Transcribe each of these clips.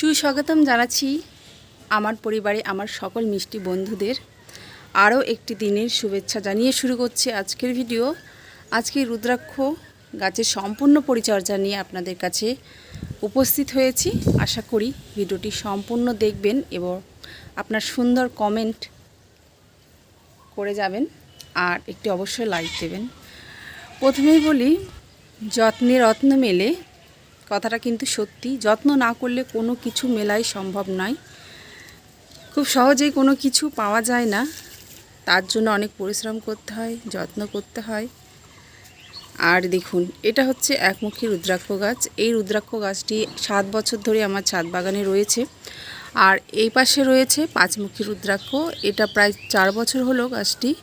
সুস্বাগতম জানাচ্ছি আমার পরিবারে আমার সকল মিষ্টি বন্ধুদের। আরও একটি দিনের শুভেচ্ছা জানিয়ে শুরু করছে আজকের ভিডিও। আজকে রুদ্রাক্ষ গাছের সম্পূর্ণ পরিচর্যা নিয়ে আপনাদের কাছে উপস্থিত হয়েছি। আশা করি ভিডিওটি সম্পূর্ণ দেখবেন এবং আপনার সুন্দর কমেন্ট করে যাবেন আর একটি অবশ্যই লাইক দেবেন। প্রথমেই বলি, যত্নে রত্ন মেলে কথাটা কিন্তু সত্যি। যত্ন না করলে কোনো কিছু মেলাই সম্ভব নয়। খুব সহজেই কোনো কিছু পাওয়া যায় না। তার জন্য অনেক পরিশ্রম করতে হয়, যত্ন করতে হয়। আর দেখুন, এটা হচ্ছে একমুখী রুদ্রাক্ষ গাছ। এই রুদ্রাক্ষ গাছটি সাত বছর ধরে আমার ছাদ বাগানে রয়েছে। আর এই পাশে রয়েছে পাঁচমুখী রুদ্রাক্ষ। এটা প্রায় চার বছর হলো গাছটি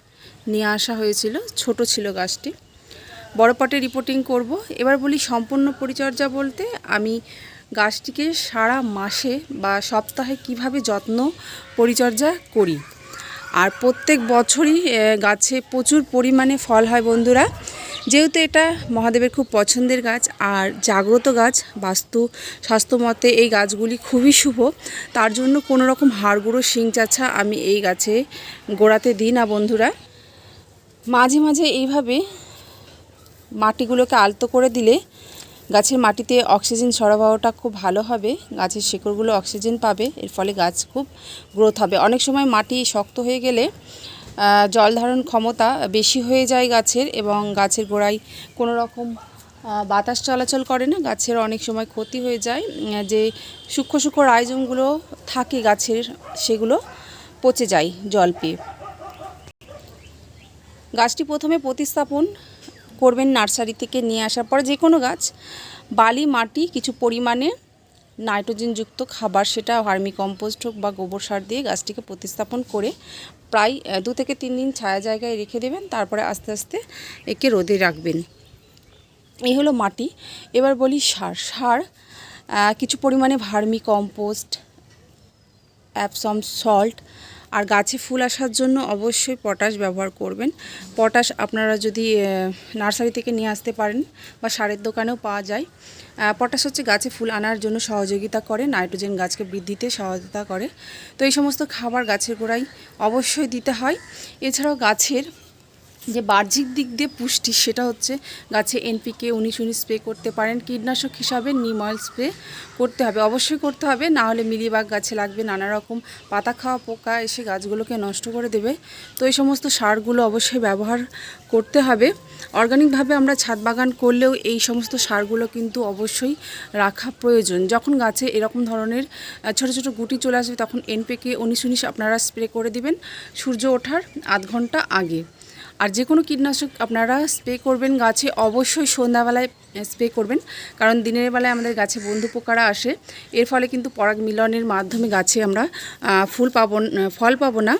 নিয়ে আসা হয়েছিল। ছোট ছিল গাছটি। বড় পটে রিপোর্টিং করব। এবার বলি সম্পূর্ণ পরিচর্যা বলতে আমি গাছটিকে সারা মাসে বা সপ্তাহে কীভাবে যত্ন পরিচর্যা করি। আর প্রত্যেক বছরই গাছে প্রচুর পরিমাণে ফল হয় বন্ধুরা। যেহেতু এটা মহাদেবের খুব পছন্দের গাছ, আর জাগ্রত গাছ, বাস্তু স্বাস্থ্যমতে এই গাছগুলি খুবই শুভ, তার জন্য কোনো রকম হাড়গুঁড়ো শিং চাছা আমি এই গাছে গোড়াতে দিই না বন্ধুরা। মাঝে মাঝে এইভাবে মাটিগুলোকে আলতো করে দিলে গাছের মাটিতে অক্সিজেন সরবরাহটা খুব ভালো হবে, গাছের শিকড়গুলো অক্সিজেন পাবে, এর ফলে গাছ খুব গ্রোথ হবে। অনেক সময় মাটি শক্ত হয়ে গেলে জল ধারণ ক্ষমতা বেশি হয়ে যায় গাছের এবং গাছের গোড়ায় কোনো রকম বাতাস চলাচল করে না, গাছের অনেক সময় ক্ষতি হয়ে যায়। যে সূক্ষ্ম সূক্ষ্ম রাইজমগুলো থাকে গাছের, সেগুলো পচে যায় জল পেয়ে। গাছটি প্রথমে প্রতিস্থাপন করবেন নার্সারি থেকে নিয়ে আসার পর যে কোনো গাছ, বালি, মাটি, কিছু পরিমাণে নাইট্রোজেনযুক্ত খাবার, সেটা ভার্মি কম্পোস্ট হোক বা গোবর সার দিয়ে গাছটিকে প্রতিস্থাপন করে প্রায় দু থেকে তিন দিন ছায়া জায়গায় রেখে দেবেন, তারপরে আস্তে আস্তে একে রোদে রাখবেন। এই হলো মাটি। এবার বলি সার। সার কিছু পরিমাণে ভার্মি কম্পোস্ট অ্যাপসম সল্ট আর গাছে ফুল আসার জন্য অবশ্যই পটাশ ব্যবহার করবেন। পটাশ আপনারা যদি নার্সারি থেকে নিয়ে আসতে পারেন বা সারের দোকানেও পাওয়া যায়। পটাশ হচ্ছে গাছে ফুল আনার জন্য সহযোগিতা করে, নাইট্রোজেন গাছকে বৃদ্ধিতে সহায়তা করে। তো এই সমস্ত খাবার গাছের গোড়ায় অবশ্যই দিতে হয়। এছাড়াও গাছের যে বাহ্যিক দিক দিয়ে পুষ্টি সেটা হচ্ছে গাছে এনপিকে উনিশ উনিশ স্প্রে করতে পারেন। কীটনাশক হিসাবে নিম অয়েল স্প্রে করতে হবে। অবশ্যই করতে হবে। না হলে মিলিবাগ গাছে লাগবে নানা রকম পাতা খাওয়া পোকা এসে গাছগুলোকে নষ্ট করে দেবে। তো এই সমস্ত সারগুলো অবশ্যই ব্যবহার করতে হবে। অর্গানিকভাবে আমরা ছাদ বাগান করলেও এই সমস্ত সারগুলো কিন্তু অবশ্যই রাখা প্রয়োজন। যখন গাছে এরকম ধরনের ছোট ছোট গুটি চলে আসবে, তখন এনপিকে উনিশ উনিশ আপনারা স্প্রে করে দিবেন। সূর্য ওঠার আধ ঘণ্টা আগে। আর যে কোনো কীটনাশক আপনারা স্প্রে করবেন গাছে, অবশ্যই সন্ধ্যাবেলায় স্প্রে করবেন। কারণ দিনের বেলায় আমাদের গাছে বন্ধু পোকারা আসে। এর ফলে কিন্তু পরাগ মিলনের মাধ্যমে গাছে আমরা ফুল পাবো ফল পাবো না।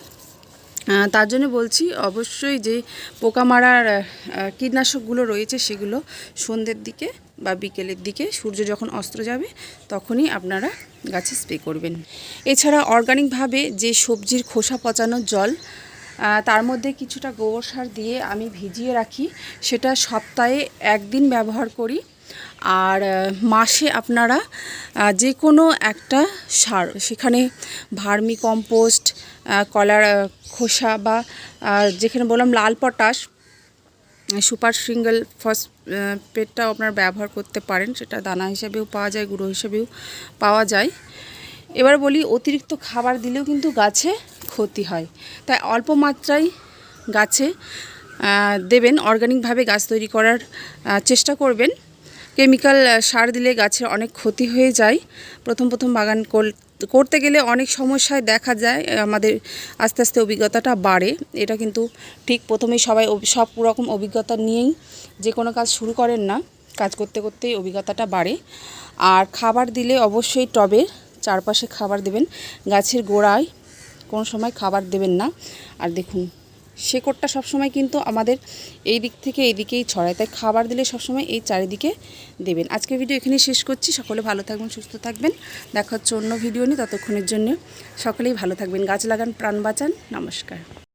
তার জন্য বলছি, অবশ্যই যে পোকা মারার কীটনাশকগুলো রয়েছে সেগুলো সন্ধ্যের দিকে বা বিকেলের দিকে, সূর্য যখন অস্ত যাবে, তখনই আপনারা গাছে স্প্রে করবেন। এছাড়া অর্গানিকভাবে যে সবজির খোসা পচানোর জল তার মধ্যে কিছুটা গোবর সার দিয়ে আমি ভিজিয়ে রাখি। সেটা সপ্তাহে একদিন ব্যবহার করি। আর মাসে আপনারা যে কোনো একটা সার, সেখানে ভার্মি কম্পোস্ট কলার খোসা বা যেখানে বললাম লাল পটাশ, সুপার সিঙ্গেল ফসফেটটাও আপনারা ব্যবহার করতে পারেন। সেটা দানা হিসেবেও পাওয়া যায়, গুঁড়ো হিসেবেও পাওয়া যায়। এবার বলি, অতিরিক্ত খাবার দিলেও কিন্তু গাছে ক্ষতি হয়। তাই অল্প মাত্রায় গাছে দেবেন অর্গানিকভাবে গাছ তৈরি করার চেষ্টা করবেন। কেমিক্যাল সার দিলে গাছের অনেক ক্ষতি হয়ে যায়। প্রথম প্রথম বাগান কর- করতে গেলে অনেক সমস্যায় দেখা যায়। আমাদের আস্তে আস্তে অভিজ্ঞতাটা বাড়ে। এটা কিন্তু ঠিক প্রথমেই সবাই সব রকম অভিজ্ঞতা নিয়েই যে কোনো কাজ শুরু করেন না। কাজ করতে, করতেই অভিজ্ঞতাটা বাড়ে। আর খাবার দিলে অবশ্যই টবে চারপাশে খাবার দেবেন। গাছের গোড়ায় কোনো সময় খাবার দেবেন না। আর দেখুন, শেকড়টা সবসময় কিন্তু আমাদের এই দিক থেকে এই দিকেই ছড়ায়। তাই খাবার দিলে সবসময় এই চারিদিকে দেবেন। আজকে ভিডিও এখানে শেষ করছি। সকলে ভালো থাকবেন, সুস্থ থাকবেন। দেখা হচ্ছে অন্য ভিডিও নিয়ে। ততক্ষণের জন্য সকলেই ভালো থাকবেন। গাছ লাগান, প্রাণ বাঁচান। নমস্কার।